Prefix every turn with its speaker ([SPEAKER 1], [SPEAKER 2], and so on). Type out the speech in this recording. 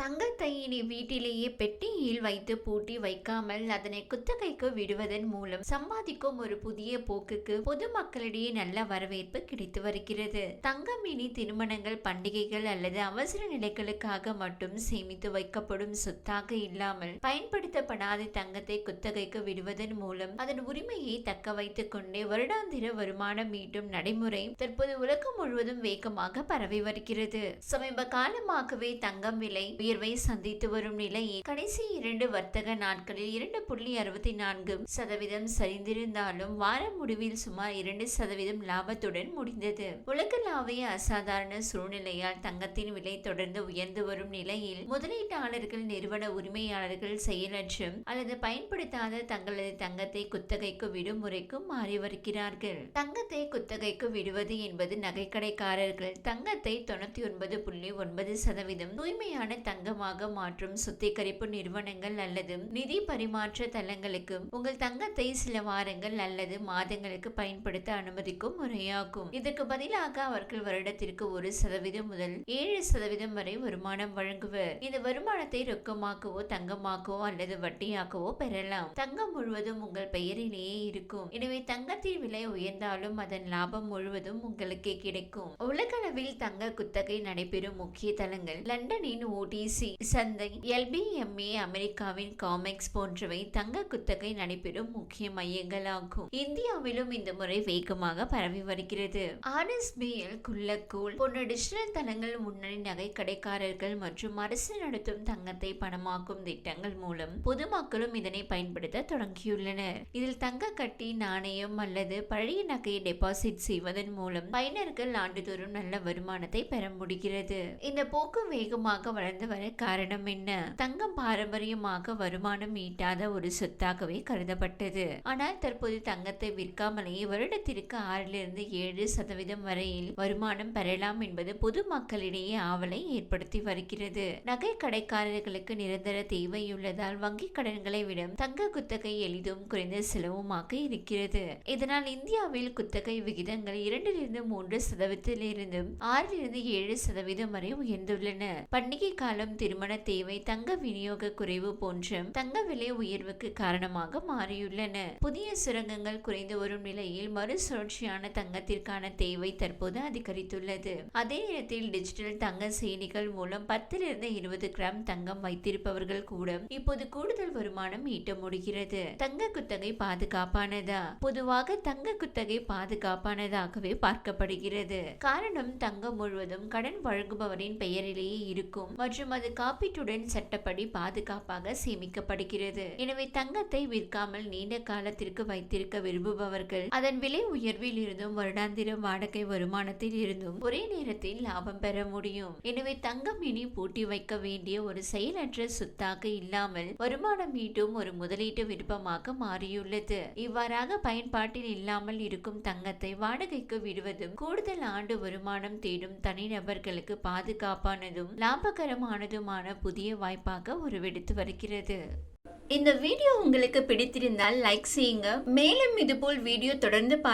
[SPEAKER 1] தங்கத்தையினை வீட்டிலேயே பெட்டியில் வைத்து பூட்டி வைக்காமல் அதனை குத்தகைக்கு விடுவதன் மூலம் சம்பாதிக்கும் ஒரு புதிய போக்குக்கு பொதுமக்களிடையே நல்ல வரவேற்பு கிடைத்து வருகிறது. தங்கம் இனி திருமணங்கள் பண்டிகைகள் அல்லது அவசர நிலைகளுக்காக மட்டும் சேமித்து வைக்கப்படும் சொத்தாக இல்லாமல் பயன்படுத்தப்படாத தங்கத்தை குத்தகைக்கு விடுவதன் மூலம் அதன் உரிமையை தக்க வைத்துக் கொண்டே வருடாந்திர வருமானம் ஈட்டும் நடைமுறை தற்போது உலகம் முழுவதும் வேகமாக பரவி வருகிறது. சமீப காலமாகவே தங்கம் விலை உயர்வை சந்தித்து வரும் நிலையில் கடைசி இரண்டு வர்த்தக நாட்களில் இரண்டு புள்ளி அறுபத்தி நான்கு சதவீதம் சரிந்திருந்தாலும் வார முடிவில் சுமார் இரண்டு சதவீதம் லாபத்துடன் முடிந்தது. உலகளாவிய அசாதாரண சூழ்நிலையால் தங்கத்தின் விலை தொடர்ந்து உயர்ந்து வரும் நிலையில் முதலீட்டாளர்கள் நிறுவன உரிமையாளர்கள் செயலற்றும் அல்லது பயன்படுத்தாத தங்களது தங்கத்தை குத்தகைக்கு விடும் முறைக்கும் மாறி வருகிறார்கள். தங்கத்தை குத்தகைக்கு விடுவது என்பது நகைக்கடைக்காரர்கள். தங்கத்தை தொண்ணூத்தி ஒன்பது புள்ளி ஒன்பது சதவீதம் தூய்மையான தங்கமாக மாற்றும் சுத்திகரிப்பு நிறுவனங்கள் அல்லது நிதி பரிமாற்ற தளங்களுக்கு உங்கள் தங்கத்தை சில வாரங்கள் அல்லது மாதங்களுக்கு பயன்படுத்த அனுமதிக்கும் முறையாகும். இதற்கு பதிலாக அவர்கள் வருடத்திற்கு ஒரு சதவீதம் முதல் ஏழு சதவீதம் வரை வருமானம் வழங்குவர். இந்த வருமானத்தை ரொக்கமாக்கவோ தங்கமாக்கவோ அல்லது வட்டியாக்கவோ பெறலாம். தங்கம் முழுவதும் உங்கள் பெயரிலேயே இருக்கும். எனவே தங்கத்தின் விலை உயர்ந்தாலும் அதன் லாபம் முழுவதும் உங்களுக்கே கிடைக்கும். உலகளவில் தங்க குத்தகை நடைபெறும் முக்கிய தலங்கள் லண்டனின் ஏசி சந்தை எல்பிஎம்ஏ அமெரிக்காவின் காமெக்ஸ் போன்றவை தங்க குத்தகை நடைபெறும் முக்கிய மையங்களாகும். இந்தியாவிலும் இந்த முறை வேகமாக பரவி வருகிறது. ஆர்எஸ்பிஎல் குள்ளக்கூல் போன்ற டிஜிட்டல் தளங்கள் முன்னணி நகை கடைக்காரர்கள் மற்றும் அரசு நடத்தும் தங்கத்தை பணமாக்கும் திட்டங்கள் மூலம் பொதுமக்களும் இதனை பயன்படுத்த தொடங்கியுள்ளனர். இதில் தங்க கட்டி நாணயம் அல்லது பழைய நகையை டெபாசிட் செய்வதன் மூலம் பயனர்கள் ஆண்டுதோறும் நல்ல வருமானத்தை பெற முடிகிறது. இந்த போக்கு வேகமாக வளர்ந்து வர காரணம் என்ன? தங்கம் பாரம்பரியமாக வருமானம் ஈட்டாத ஒரு சொத்தாகவே கருதப்பட்டது. ஆனால் தற்போது தங்கத்தை விற்காமலேயே வருடத்திற்கு ஆறிலிருந்து ஏழு சதவீதம் வரையில் வருமானம் பெறலாம் என்பது பொதுமக்களிடையே ஆவலை ஏற்படுத்தி வருகிறது. நகை கடைக்காரர்களுக்கு நிரந்தர தேவையுள்ளதால் வங்கி கடன்களை விட தங்க குத்தகை எளிதும் குறைந்த செலவுமாக இருக்கிறது. இதனால் இந்தியாவில் குத்தகை விகிதங்கள் இரண்டிலிருந்து மூன்று சதவீதத்திலிருந்து ஆறிலிருந்து ஏழு சதவீதம் வரை உயர்ந்துள்ளன. பண்டிகை மூலம் திருமண தேவை தங்க விநியோக குறைவு போன்ற தங்க விலை உயர்வுக்கு காரணமாக மாறியுள்ளன. புதிய சுரங்கங்கள் குறைந்து வரும் நிலையில் மறுசுழற்சியான தங்கத்திற்கான தேவை தற்போது அதிகரித்துள்ளது. அதே நேரத்தில் டிஜிட்டல் தங்க செயலிகள் மூலம் பத்திலிருந்து இருபது கிராம் தங்கம் வைத்திருப்பவர்கள் கூட இப்போது கூடுதல் வருமானம் ஈட்ட முடிகிறது. தங்க குத்தகை பாதுகாப்பானதா? பொதுவாக தங்க குத்தகை பாதுகாப்பானதாகவே பார்க்கப்படுகிறது. காரணம் தங்கம் முழுவதும் கடன் வழங்குபவரின் பெயரிலேயே இருக்கும் மற்றும் அது காப்பீட்டுடன் சட்டப்படி பாதுகாப்பாக சேமிக்கப்படுகிறது. எனவே தங்கத்தை விற்காமல் நீண்ட காலத்திற்கு வைத்திருக்க விரும்புபவர்கள் அதன் விலை உயர்வில் இருந்தும் வருடாந்திர வாடகை வருமானத்தில் இருந்தும் ஒரே நேரத்தில் லாபம் பெற முடியும். எனவே தங்கம் இனி பூட்டி வைக்க வேண்டிய ஒரு செயலற்ற சொத்தாக இல்லாமல் வருமானம் மீட்டும் ஒரு முதலீட்டு விருப்பமாக மாறியுள்ளது. இவ்வாறாக பயன்பாட்டில் இல்லாமல் இருக்கும் தங்கத்தை வாடகைக்கு விடுவதும் கூடுதல் ஆண்டு வருமானம் தேடும் தனிநபர்களுக்கு பாதுகாப்பானதும் லாபகரமான லாபகரமானதுமான புதிய வாய்ப்பாக உருவெடுத்து வருகிறது. இந்த வீடியோ உங்களுக்கு பிடித்திருந்தால் லைக் செய்யுங்க. மேலும் இதுபோல் வீடியோ தொடர்ந்து பார்க்க